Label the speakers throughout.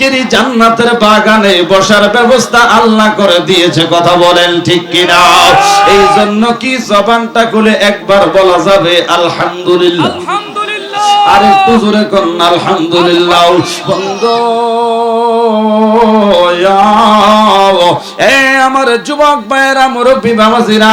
Speaker 1: আজকের এই জান্নাতের বাগানে বসার ব্যবস্থা আল্লাহ করে দিয়েছে কথা বলেন ঠিক কিনা? এই জন্য কি জবানটা খুলে একবার বলা যাবে আলহামদুলিল্লাহ।
Speaker 2: আলহামদুলিল্লাহ।
Speaker 1: আর একটু জোরে করুন আলহামদুলিল্লাহ। বন্ধ এ আমার যুবক ভাইয়েরা, মুরব্বী বাবাজিরা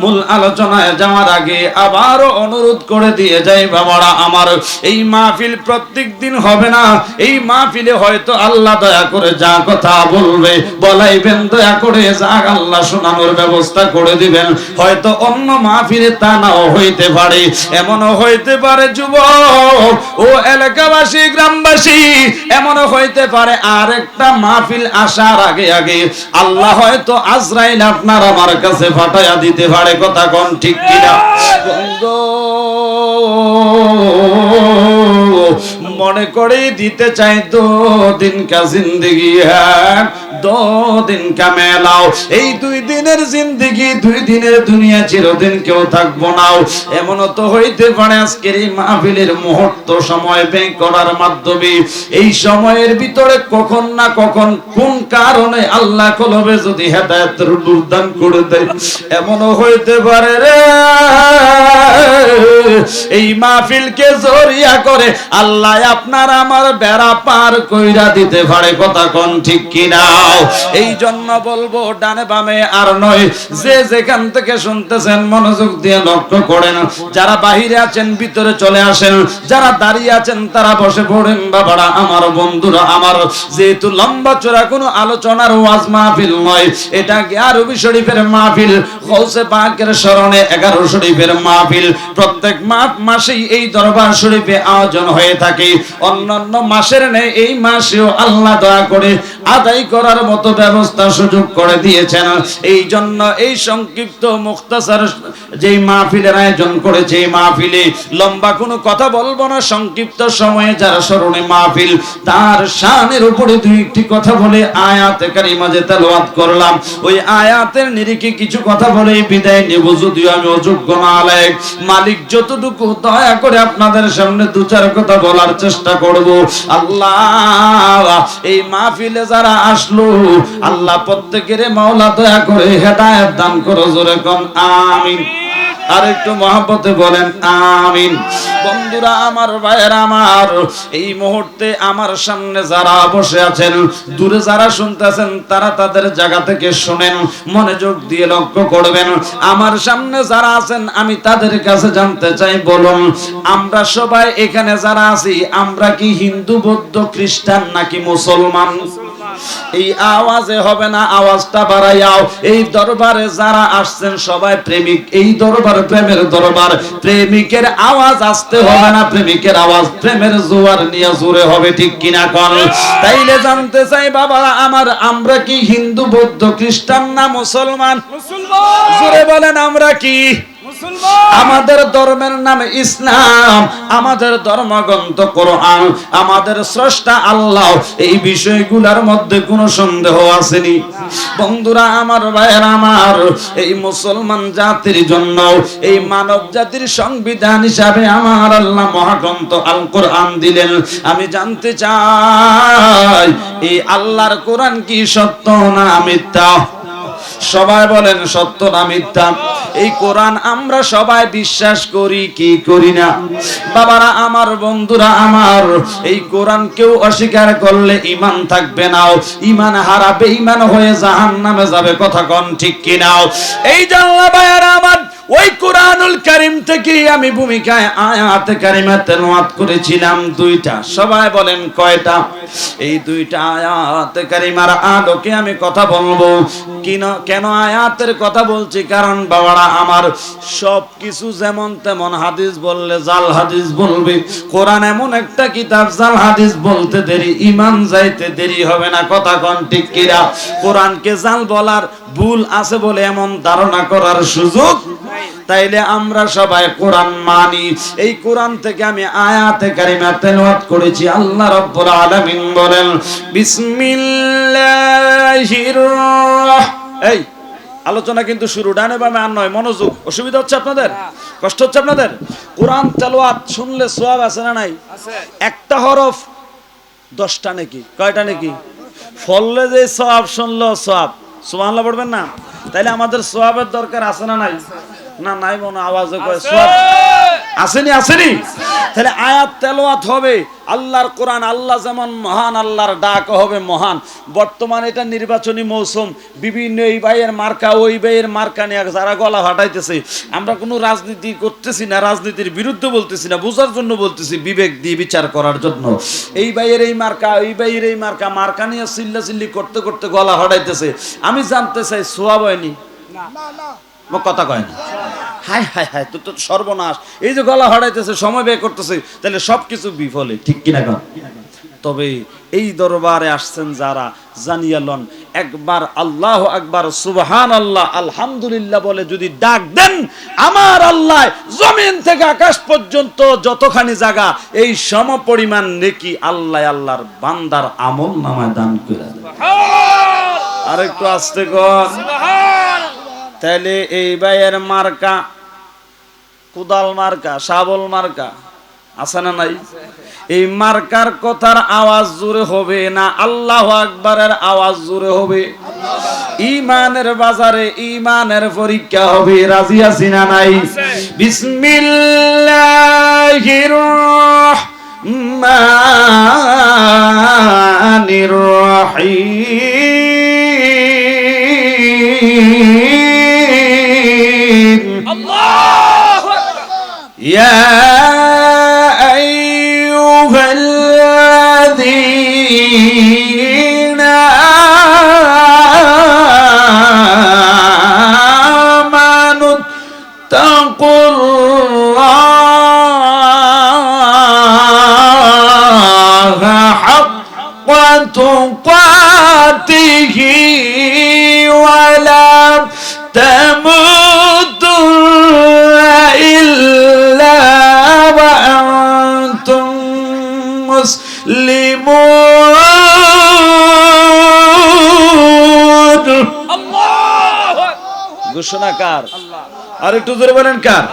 Speaker 1: মূল আলোচনায় যাওয়ার আগে আবারও অনুরোধ করে দিয়ে যাই বাবারা, আমার এই মাহফিল প্রত্যেক দিন হবে না। এই মাহফিলে হয়তো আল্লাহ দয়া করে যা কথা বলবে, বলাইবেন, দয়া করে যা আল্লাহ শোনানোর ব্যবস্থা করে দিবেন। হয়তো অন্য মাহফিলে তা নাও হইতে পারে, এমনও হইতে পারে যুবক, ও এলাকাবাসী, গ্রামবাসী, এমনও হইতে পারে আর একটা মাহফিল আসার আগে আগে আল্লাহ হয়তো আজরাইল আপনার আমার কাছে ফাটাইয়া দিতে পারে, কথা কোন ঠিক কিনা? মনে করে দিতে চাই তো দিন কা জিন্দগি হ্যাঁ? দো দিন কা মেলাও এই দুই দিনের জিন্দগি, দুই দিনের দুনিয়া চিরদিন কেউ থাকব না। এমনও তো হইতে পারে আজকের এই মাহফিলের মুহূর্ত সময় ব্যয় করার মাধ্যমে। এই সময়ের ভিতরে কখন না কখন, কোন কারণে আল্লাহ কলবে যদি হেদায়তের দুর্দান করে দেয়? এমনও হইতে পারে রে। এই মাহফিলকে জরিয়া করে আল্লাহ আপনার আমার বেড়া পার কইরা দিতে পারে। কথা কোন ঠিক কিনা? এই জন্য বলব, ডানে বামে আর নয়। যে যেখান থেকে শুনতেছেন, মনোযোগ দিয়ে লক্ষ্য করেন। যারা বাহিরে আছেন, ভিতরে চলে আসেন। যারা দাঁড়িয়ে আছেন, তারা বসে পড়েন, বাবারা, আমার বন্ধুরা আমার। যেহেতু লম্বা চোরা কোনো আলোচনার ওয়াজ মাহফিল নয়। এটা আরবি শরীফের মাহফিল? গৌসে পাকের স্মরণে এগারো শরীফের মাহফিল। প্রত্যেক মাস মাসেই এই দরবার শরীফে আয়োজন হয়ে থাকে। অন্যান্য মাসের নেই এই মাসেও আল্লাহ দয়া করে আদায় করার মতো ব্যবস্থা সুযোগ করে দিয়েছেন। এই জন্য এই সংক্ষিপ্ত মুক্তাসার যেই মাহফিলের আয়োজন করেছে, এই মাহফিলে লম্বা কোনো কথা বলব না, সংক্ষিপ্ত সময়ে যারা স্মরণে মাহফিল, তার শানের উপরে দুই একটি কথা বলে আয়াতে কারিমা যে তেলাওয়াত করলাম, ওই আয়াতের নিরিখে কিছু কথা বলে বিদায় নেব। যদিও আমি অযোগ্য না আলেক মালিক যতটুকু দয়া করে আপনাদের সামনে দু চার কথা বলার চেষ্টা করব। আল্লাহ, এই মাহফিলে যারা আসলো। আল্লাহ প্রত্যেকের মাওলা দয়া করে হেদায়েত দান করো জোরে কোন, আমিন। আর একটু মহাব্বতে বলেন, আমিন। বন্ধুরা, আমার ভাইয়ের, আমার, এই মুহূর্তে আমার সামনে যারা বসে আছেন, দূরে যারা শুনতেছেন তারা তাদের জায়গা থেকে শুনেন, মনোযোগ দিয়ে লক্ষ্য করবেন। আমার সামনে যারা আছেন, আমি তাদের কাছে জানতে চাই, বলুন, আমরা সবাই এখানে যারা আছি, আমরা কি হিন্দু, বৌদ্ধ, খ্রিস্টান নাকি মুসলমান? এই আওয়াজে হবে না আওয়াজটা বাড়াইয়াও। এই দরবারে যারা আসছেন সবাই প্রেমিক। এই দরবার প্রেমের দরবার। প্রেমিকের আওয়াজ আসতে হবে না প্রেমিকের আওয়াজ প্রেমের জোয়ার নিয়ে জোরে হবে ঠিক কিনা কন? তাইলে জানতে চাই বাবা আমার আমরা কি হিন্দু বৌদ্ধ খ্রিস্টান না মুসলমান?
Speaker 2: মুসলমান!
Speaker 1: জোরে বলেন আমরা কি? আমাদের ধর্মের নাম ইসলাম, আমাদের ধর্মগ্রন্থ কোরআন, আমাদের স্রষ্টা আল্লাহ, এই বিষয়গুলোর মধ্যে কোনো সন্দেহ আসেনি। বন্ধুরা, আমার ভাইয়ের, আমার এই মুসলমান জাতির জন্য, এই মানব জাতির সংবিধান হিসাবে আমার আল্লাহ মহাগ্রন্থ আল কোরআন দিলেন। আমি জানতে চাই, এই আল্লাহর কোরআন কি সত্য না মিথ্যা? সবাই বলেন, সত্য না মিথ্যা? এই কোরআন আমরা সবাই বিশ্বাস করি, কি করি না? বাবারা আমার, বন্ধুরা আমার, এই কোরআন কেউ অস্বীকার করলে ইমান থাকবে নাও ইমান হারাবে ইমান হয়ে জাহান নামে যাবে, কথা কন ঠিক কিনাও এই জানলা বায়ারা আমার ওই কোরআনুল কারিম থেকে আমি ভূমিকায় আয়াত কারিমা তেলাওয়াত করেছিলাম দুইটা। সবাই বলেন কয়টা? এই দুইটা আয়াত কারিমার আলোকে আমি কথা বলব। কিন, কেন আয়াতের কথা বলছি? কারণ বাবারা, আমার সব কিছু যেমন তেমন হাদিস বললে জাল হাদিস বলবে। কোরআন এমন একটা কিতাব, জাল হাদিস বলতে দেরি ইমান যাইতে দেরি হবে না। কথা কন ঠিক কিরা কোরআনকে জাল বলার ভুল আছে বলে এমন ধারণা করার সুযোগ তাইলে আমরা সবাই কোরআন মানি। এই কোরআন থেকে আমি আয়াতে কারিমা তেলাওয়াত করেছি। আল্লাহ রাব্বুল আলামিন বলেন বিসমিল্লাহির এই আলোচনা কিন্তু শুরু। ডানে বামে আর নয় মনোযোগ। অসুবিধা হচ্ছে আপনাদের? কষ্ট হচ্ছে আপনাদের? কোরআন তেলাওয়াত শুনলে সোয়াব আছে না নাই?
Speaker 2: আছে।
Speaker 1: একটা হরফ দশটা নাকি? কয়টা নাকি? ফললে যে সব শুনলো সব সোহানলা পড়বেন না? তাইলে আমাদের সোয়াবের দরকার আছে না নাই? না নাই মনে আওয়াজে কয় সোয়াব আসেনি আসেনি! তাহলে আয়াত তেলাওয়াত হবে। আল্লাহর কোরআন আল্লাহ যেমন মহান আল্লাহর ডাক হবে মহান। বর্তমানে এটা নির্বাচনী মৌসুম। বিভিন্ন এই ভাইয়ের মার্কা ওই ভাইয়ের মার্কা নিয়ে যারা গলা ফাটাইতেছে। আমরা কোনো রাজনীতি করতেছি না রাজনীতির বিরুদ্ধে বলতেছি না বোঝার জন্য বলতেছি বিবেক দিয়ে বিচার করার জন্য। এই ভাইয়ের এই মার্কা ওই ভাইয়ের এই মার্কা মার্কা নিয়ে চিল্লা চিল্লি করতে করতে গলা ফাটাইতেছে। আমি জানতে চাই সোয়াব হয়নি? আমার কথা কয় না। হাই হাই হাই তো তো সর্বনাশ। এই যে গলা হারাইতেছে সময় ব্যয় করতেছে তাহলে সবকিছু বিফলে ঠিক কিনা কন? তবে এই দরবারে আসছেন যারা জানিয়ালন একবার আল্লাহ একবার সুবহান আল্লাহ আলহামদুলিল্লাহ বলে যদি ডাক দেন আমার আল্লাহ জমিন থেকে আকাশ পর্যন্ত যতখানি জায়গা এই সম পরিমাণ নেকি আল্লাহ আল্লাহর বান্দার আমল নামায় দান করে দেন। আর একটু আসতে কর তাহলে এই ভাইয়ের মার্কা, কুদাল মার্কা, শাবল মার্কা, আছে না নাই? এই মার্কার কথার আওয়াজ জোরে হবে না? আল্লাহ আকবরের আওয়াজ জোরে হবে? ইমানের বাজারে ইমানের পরীক্ষা হবে, রাজি আছি না নাই? বিসমিল্লাহির রহমানির রহিম।
Speaker 2: Yeah.
Speaker 1: ঘোষণা কার আর একটু জোরে বলেন কার?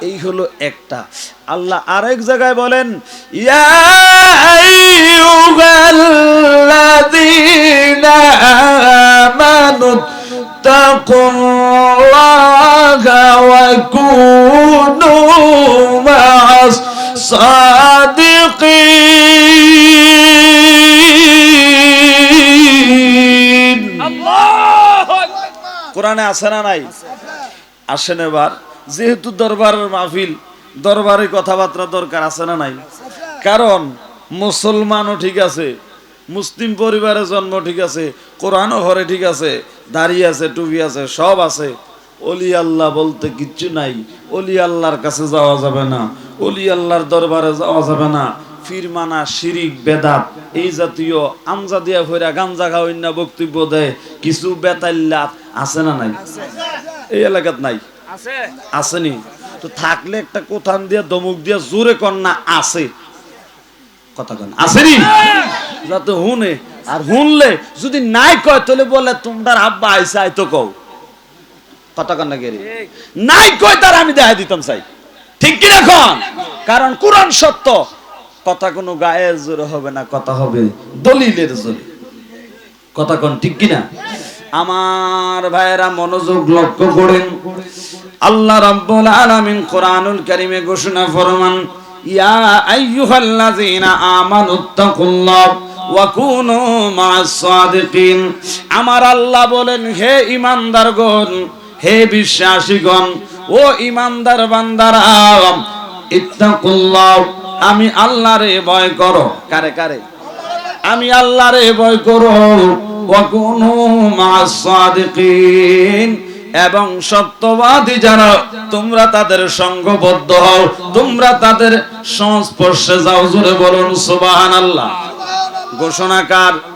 Speaker 1: এই হলো একটা। আল্লাহ আরেক জায়গায় বলেন ইয়া কোরআনে আছে না নাই? আসেন এবার। যেহেতু দরবারের মাহফিল দরবারে কথাবার্তা দরকার আছে না নাই? কারণ মুসলমানও ঠিক আছে, মুসলিম পরিবারে জন্ম ঠিক আছে, কোরআনও ঘরে ঠিক আছে, দাড়ি আছে, টুপি আছে, সব আছে। অলি আল্লাহ বলতে কিচ্ছু নাই। অলি আল্লাহর কাছে যাওয়া যাবে না। অলি আল্লাহর দরবারে যাওয়া যাবে না। ফিরমানা শিরিক বেদাত এই জাতীয় আমজা দিয়া ফইরা গাঞ্জা খাওয়াই না বক্তব্য দেয় কিছু বেতাল্লাত আছে না নাই? এই এলাকাত নাই? আসেনি তো থাকলে একটা কোথান দিয়া দমুক দিয়া জোরে কন্যা আছে। কথা কন আসেনি যাতে হুনে আর হুনলে যদি নাই কয় তাহলে বলে তোমরা আব্বা আইসা আইতো কও। কথা কন না গেরি নাই কয় তার আমি দেখা দিতাম চাই। ঠিক কি এখন কারণ কোরআন সত্য। কথা কোনো গায়ের জোরে হবে না, কথা হবে দলিলের জোরে। কথা কোন ঠিক কিনা? আমার ভাইয়েরা মনোযোগ লক্ষ্য করেন। আল্লাহ রাব্বুল আলামিন কোরআনুল কারীমে ঘোষণা ফরমান, ইয়া আইয়ুহাল্লাযীনা আমানুত্তাকুল্লাহ ওয়া কুনু মা'আস সাদিকিন। আমার আল্লাহ বলেন, হে ঈমানদারগণ, হে বিশ্বাসীগণ, ও ঈমানদার বান্দারা, ইত্তাকুল্লাহ আমি আল্লাহরে ভয় করো। কারে কারে? আমি আল্লাহরে ভয় করো। ওয়াকুনু মা'আস সাদিকিন। এবং সত্যবাদী যারা তোমরা তাদের সঙ্গবদ্ধ হও। তোমরা তাদের সংস্পর্শে যাও। জুড়ে বলুন সুবহানাল্লাহ। ঘোষণাকার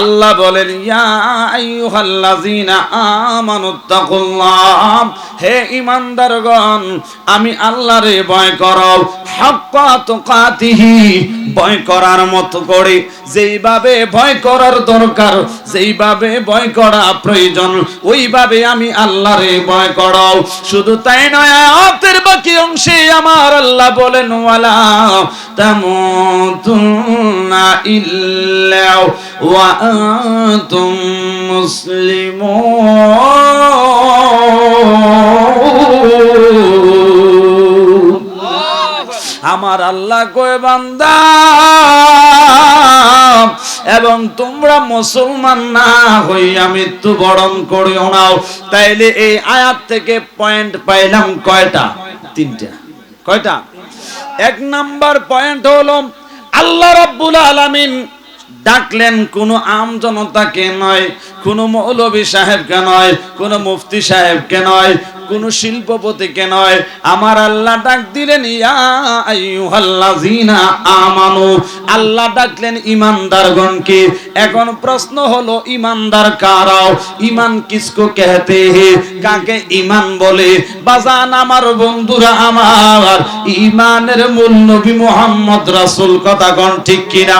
Speaker 1: আল্লাহ বলেন হে ঈমানদারগণ, আমি আল্লাহরে ভয় করো হাক্কা ভয় করার মতো করে। যেইভাবে ভয় করার দরকার, যেইভাবে ভয় করা প্রয়োজন, ওইভাবে আমি আল্লাহরে ভয় করো শুধু তাই নয়, আয়াতের বাকি অংশে আমার আল্লাহ বলেন, ওয়ালা তামুতুন্না ওয়া আনতুম আমার আল্লাহ কয় বান্দা, এবং তোমরা মুসলমান না হইয়া মৃত্যুবরণ করিও নাও। তাইলে এই আয়াত থেকে পয়েন্ট পাইলাম কয়টা? তিনটা। কয়টা? এক নাম্বার পয়েন্ট হলো আল্লাহ রাব্বুল আলামিন ডাকলেন, কোনো আম জনতাকে নয়, কোনো মৌলভী সাহেবকে নয়, কোনো মুফতি সাহেবকে নয় কোন শিল্পপতিকে নয়। আমার আল্লাহ ডাক দিলেন, ইয়া আমানু। আল্লাহ ডাকলেন ইমানদারগণকে এখন প্রশ্ন হলো, ইমানদার কারাও ইমান কিসকো কহতে হে? কাকে ইমান বলে? বাজান আমার বন্ধুরা আমার। ইমানের মূল নবী মোহাম্মদ রাসূল। কথা কোন ঠিক কিনা?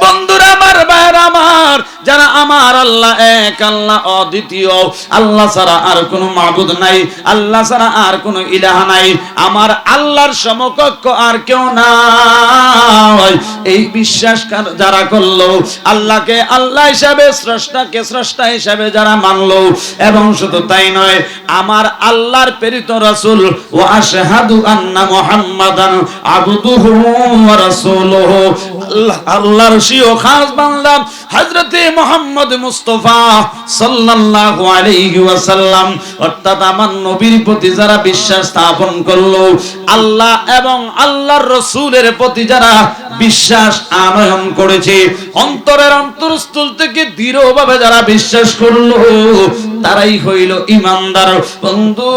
Speaker 1: বন্ধুরা, আমার ভাইয়ের আমার, যারা আমার আল্লাহ এক, আল্লাহ অদ্বিতীয়। আল্লাহ ছাড়া আর কোনো মাবুদ নাই। আল্লাহ ছাড়া আর কোনো ইলাহা নাই। আমার আল্লাহর সমকক্ষ আর কেউ নাই। এই বিশ্বাস যারা করল, আল্লাহকে আল্লাহ হিসাবে, স্রষ্টাকে স্রষ্টা হিসাবে যারা মানলো, এবং শুধু তাই নয়, আমার আল্লাহর প্রেরিত রাসূল, ওয়া আশহাদু আন্না মুহাম্মাদান আবদুহু ওয়া রাসূলুহু। আল্লাহর শিও খাস বান্দা, হযরতে মুহাম্মদ মুস্তাফা সাল্লাল্লাহু আলাইহি ওয়াসাল্লাম, অর্থাৎ আমার নবীর প্রতি যারা বিশ্বাস স্থাপন করল, আল্লাহ এবং আল্লাহর রসুলের প্রতি যারা বিশ্বাস আনয়ন করেছে, অন্তরের অন্তরস্থল থেকে দৃঢ়ভাবে যারা বিশ্বাস করল, তারাই হইল ইমানদার। বন্ধু